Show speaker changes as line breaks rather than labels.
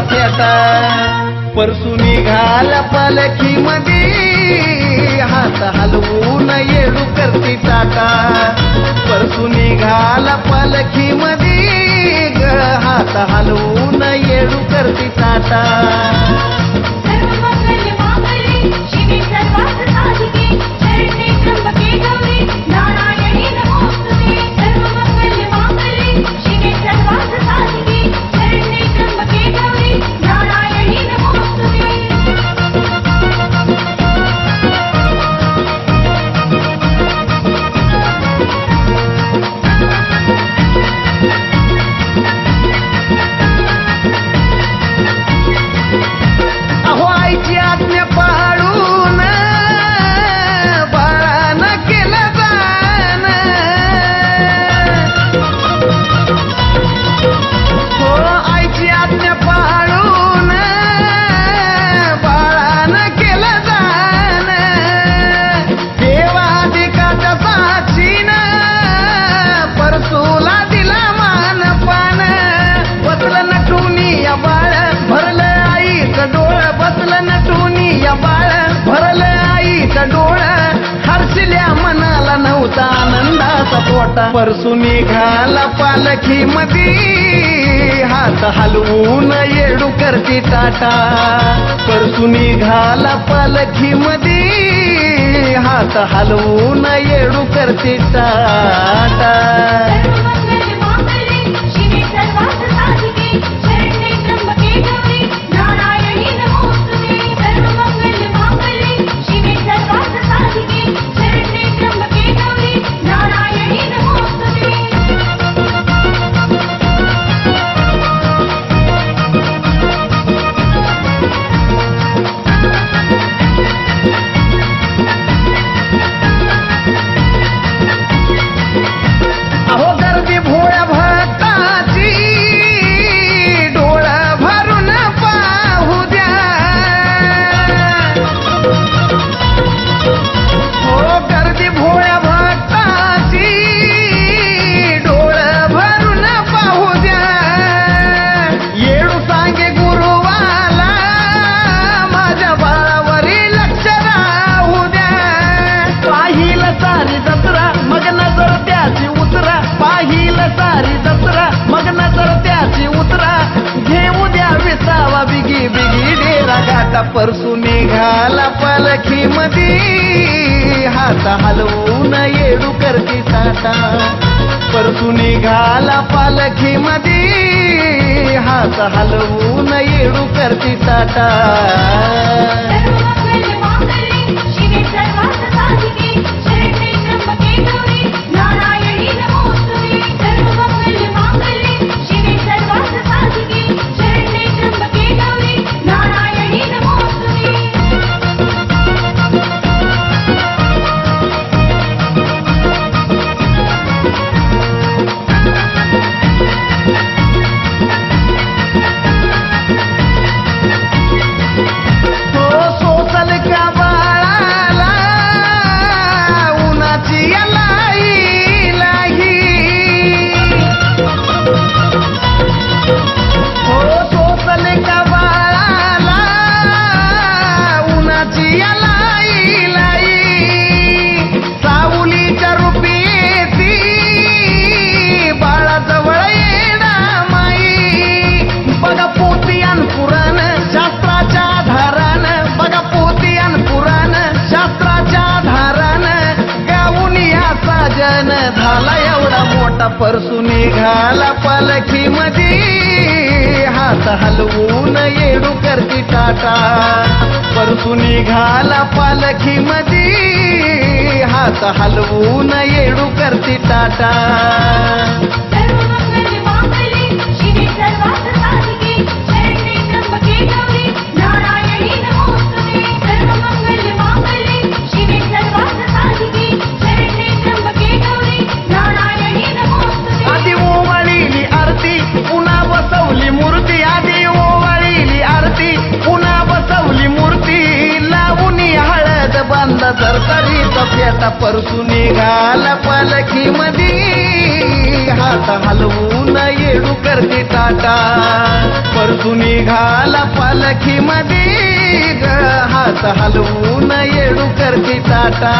फेटा. परसू निघाल पालखी मधी हात हलवून येडू करती टाटा. परसू निघाल पालखी मधी हात हलवून येडू करती टाटा. आता. परसुनी निघाला पालखी मधी हात हलवून येडू करती टाटा. परसुनी घाला पालखी मधी हात हलवून येडू करती टाटा. आता परसू निघाला पालखी मधी. हात हलवून येडू करती साता. परसू निघाला पालखी मधी. हात हलवून येडू करती साता. आता परसू निघाला पालखी मधी. हात हलवून येडू करती टाटा. परसू निघाला पालखी मधी. हात हलवून येडू करती टाटा. जर तरी तब्येता परतू निघाला पालखी मधी हात हलवून येडू करते टाटा परतू निघाला पालखी मधी हात हलवून येडू करते टाटा